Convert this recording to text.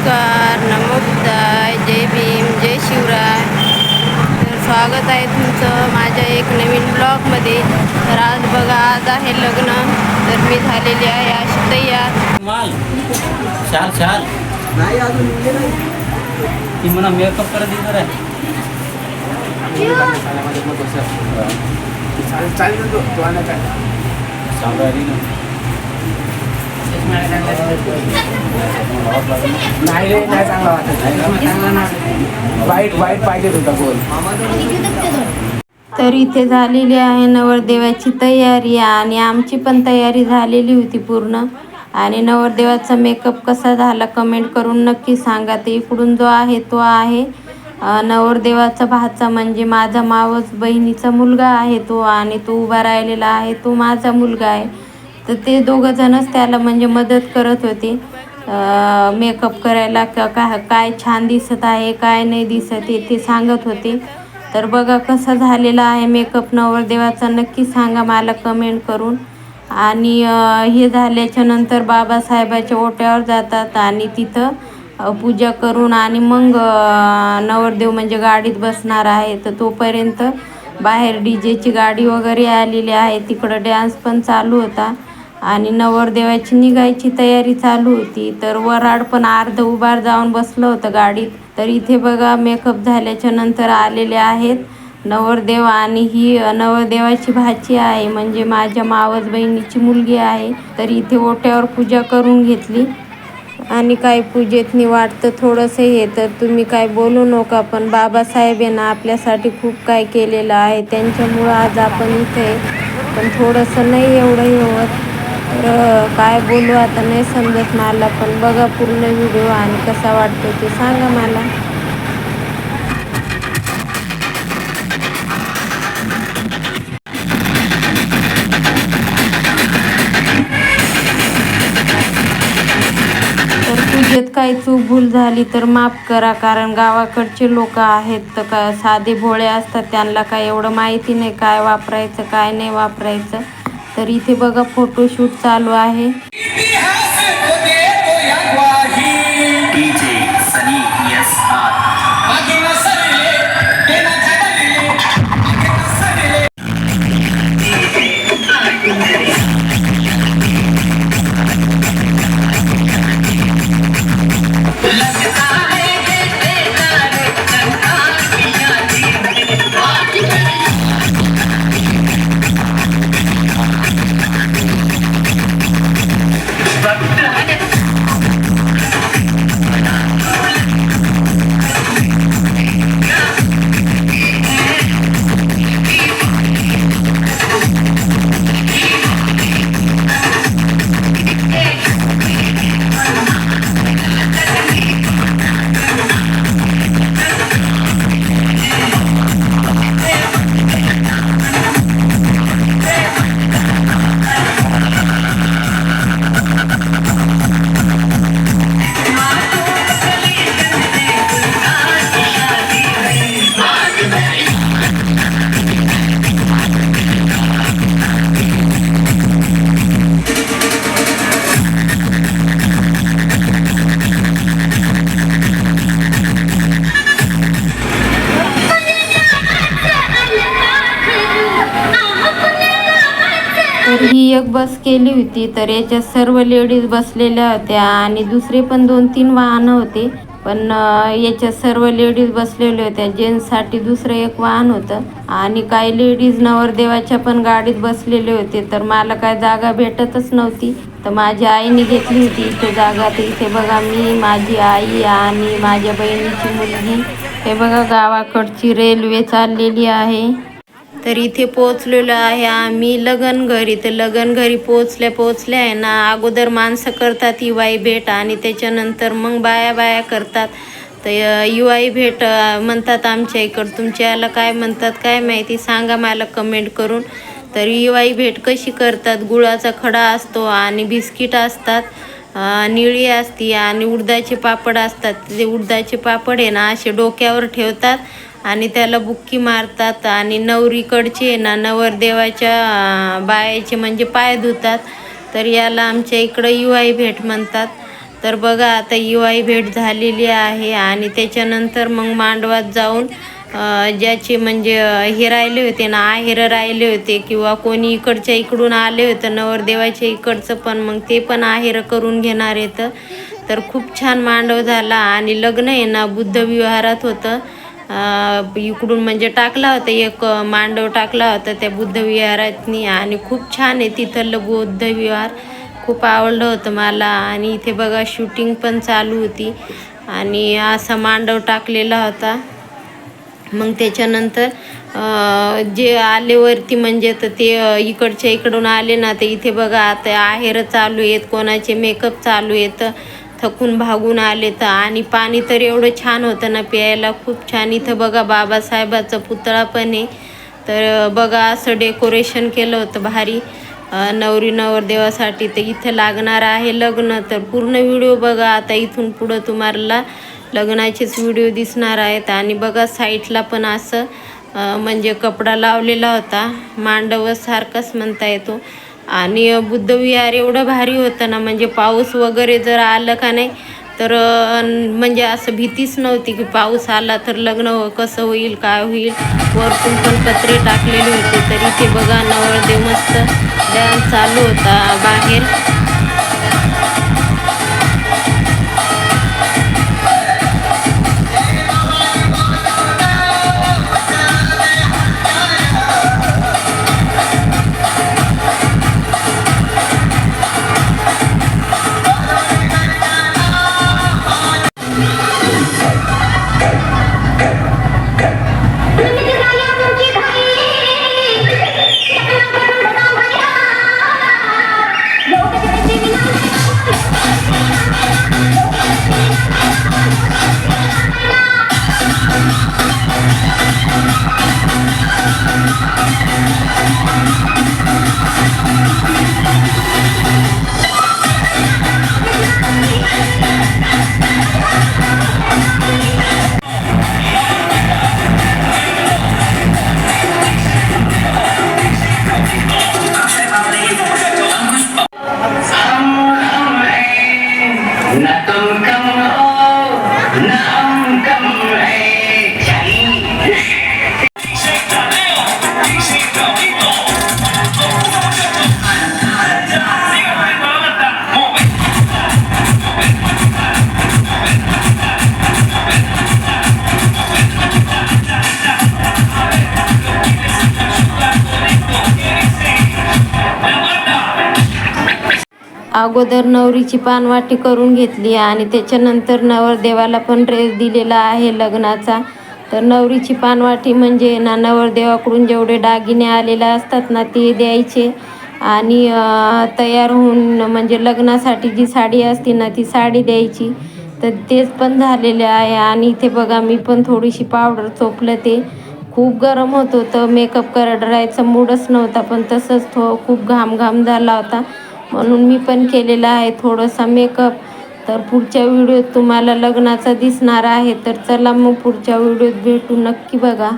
नमस्कार नमोबुद्धाय जय भीम जय शिवराय. तर स्वागत आहे तुमचं माझ्या एक नवीन ब्लॉगमध्ये. तर आज बघा आज आहे लग्न. तर मी झालेली आहे अशी तयार. माल. छान छान नाही अजून निघले नाही. ती म्हणा मेकअप करत येणार आहे नाही रे नाही चांगला वाटत चांगला नाही वाईट वाईट पाहिजे होता बोल तर इथे झालेली आहे नवरदेवाची तयारी आणि आमची पण तयारी झालेली होती पूर्ण. आणि नवरदेवाचा मेकअप कसा झाला कमेंट करून नक्की सांगा. ते इकडून जो आहे तो आहे नवरदेवाचा भाचा म्हणजे माझा मावस बहिणीचा मुलगा आहे तो आणि तो उभा राहिलेला आहे तो माझा मुलगा आहे. तर ते दोघं जणच त्याला म्हणजे मदत करत होते. मेकअप करायला का काय छान दिसत आहे काय नाही दिसत आहे ते सांगत होते. तर बघा कसा झालेला आहे मेकअप नवरदेवाचा नक्की सांगा मला कमेंट करून. आणि हे झाल्याच्यानंतर बाबासाहेबाच्या ओट्यावर जातात आणि तिथं पूजा करून आणि मग नवरदेव म्हणजे गाडीत बसणार आहे. तर तोपर्यंत बाहेर डी जेची गाडी वगैरे आलेली आहे. तिकडं डॅन्स पण चालू होता. आणि नवरदेवाची निघायची तयारी चालू होती. तर वराड पण अर्ध उभार जाऊन बसलं होतं गाडीत. तर इथे बघा मेकअप झाल्याच्यानंतर आलेले आहेत नवरदेव आणि ही नवरदेवाची भाची आहे. म्हणजे माझ्या मावस बहिणीची मुलगी आहे. तर इथे ओट्यावर पूजा करून घेतली. आणि काय पूजेतनी वाटतं थोडंसं हे. तर तुम्ही काय बोलू नका पण बाबासाहेब यांना आपल्यासाठी खूप काय केलेलं आहे. त्यांच्यामुळं आज आपण इथे पण थोडंसं नाही एवढं हे होत. तर काय बोलू आता नाही समजत मला पण बघा पूर्ण व्हिडिओ आणि कसा वाटतो ते सांगा मला. तर पूजेत काही चूक भूल झाली तर माफ करा कारण गावाकडचे लोक आहेत तर का साधे भोळे असतात त्यांना काय एवढं माहिती नाही काय वापरायचं काय नाही वापरायचं. तर इथे बघा फोटोशूट चालू आहे. केली होती तर याच्यात सर्व लेडीज बसलेल्या होत्या आणि दुसरे पण दोन तीन वाहनं होते. पण याच्यात सर्व लेडीज बसलेल्या होत्या. जेंट्ससाठी दुसरं एक वाहन होतं. आणि काही लेडीज नवरदेवाच्या पण गाडीत बसलेले होते. तर मला काय जागा भेटतच नव्हती. तर माझ्या आईने घेतली होती. इथे जागा तर इथे बघा मी माझी आई आणि माझ्या बहिणीची मुलगी. हे बघा गावाकडची रेल्वे चाललेली आहे. तर इथे पोचलेलो आहे आम्ही लगन घरी. तर लगन घरी पोहोचल्या पोचल्या आहे ना अगोदर माणसं करतात युवाई भेट आणि त्याच्यानंतर मग बाया बाया करतात. तर युवाई भेट म्हणतात आमच्या इकडं. तुमच्याला काय म्हणतात काय माहिती? सांगा मला कमेंट करून. तर युवाई भेट कशी करतात? गुळाचा खडा असतो आणि बिस्किट असतात. निळी असती आणि उडदाचे पापड असतात ते उडदाचे पापड आहे ना असे डोक्यावर ठेवतात आणि त्याला बुक्की मारतात आणि नवरीकडचे आहे ना नवरदेवाच्या बायाचे म्हणजे पाय धुतात. तर याला आमच्या इकडं युवाई भेट म्हणतात. तर बघा आता युवाई भेट झालेली आहे आणि त्याच्यानंतर मग मांडवात जाऊन ज्याचे म्हणजे हे राहिले होते ना आहेर राहिले होते किंवा कोणी इकडच्या इकडून आले होते नवरदेवाच्या इकडचं पण मग ते पण आहेर करून घेणार आहेत. तर खूप छान मांडव झाला आणि लग्न आहे ना बुद्ध विहारात होतं. इकडून म्हणजे टाकला होता एक मांडव टाकला होता त्या बुद्ध विहारातनी आणि खूप छान आहे तिथलं बुद्ध विहार. खूप आवडलं होतं मला आणि इथे बघा शूटिंग पण चालू होती आणि असा मांडव टाकलेला होता. मग त्याच्यानंतर जे आलेवरती म्हणजे तर ते इकडच्या इकडून आले ना ते इथे बघा आता आहेर चालू आहेत कोणाचे मेकअप चालू आहेत थकून भागून आले तर आणि पाणी तर एवढं छान होतं ना प्यायला खूप छान. इथं बघा बाबासाहेबाचा पुतळा पण आहे. तर बघा असं डेकोरेशन केलं होतं भारी. नवरी नवरदेवासाठी तर इथं लागणार आहे लग्न. तर पूर्ण व्हिडिओ बघा. आता इथून पुढं तुम्हाला लग्नाचेच व्हिडिओ दिसणार आहेत. आणि बघा साईडला पण असं म्हणजे कपडा लावलेला होता. मांडवसारखाच म्हणता येतो. आणि बुद्धविहार एवढं भारी होतं ना म्हणजे पाऊस वगैरे जर आलं का नाही तर म्हणजे असं भीतीच नव्हती की पाऊस आला तर लग्न हो, कसं होईल काय होईल. वरतून पण पत्रे टाकलेले होते. तरी ते बघा नवरदेव मस्त डान्स चालू होता बाहेर. अगोदर नवरीची पानवाटी करून घेतली आणि त्याच्यानंतर नवरदेवाला पण ड्रेस दिलेला आहे लग्नाचा. तर नवरीची पानवाटी म्हणजे ना नवरदेवाकडून जेवढे दागिने आलेले असतात ना ते द्यायचे. आणि तयार होऊन म्हणजे लग्नासाठी जी साडी असते ना ती साडी द्यायची. तर तेच पण झालेले आहे आणि इथे बघा मी पण थोडीशी पावडर चोपलं ते. खूप गरम होत होतं. मेकअप करायचा मूडच नव्हता पण तसंच थो खूप घाम घाम झाला होता. म्हणून मी पण केलेला आहे थोडासा मेकअप तर पुढच्या व्हिडिओत तुम्हाला लग्नाचा दिसणार आहे तर चला मग पुढच्या व्हिडिओत भेटू. नक्की बघा.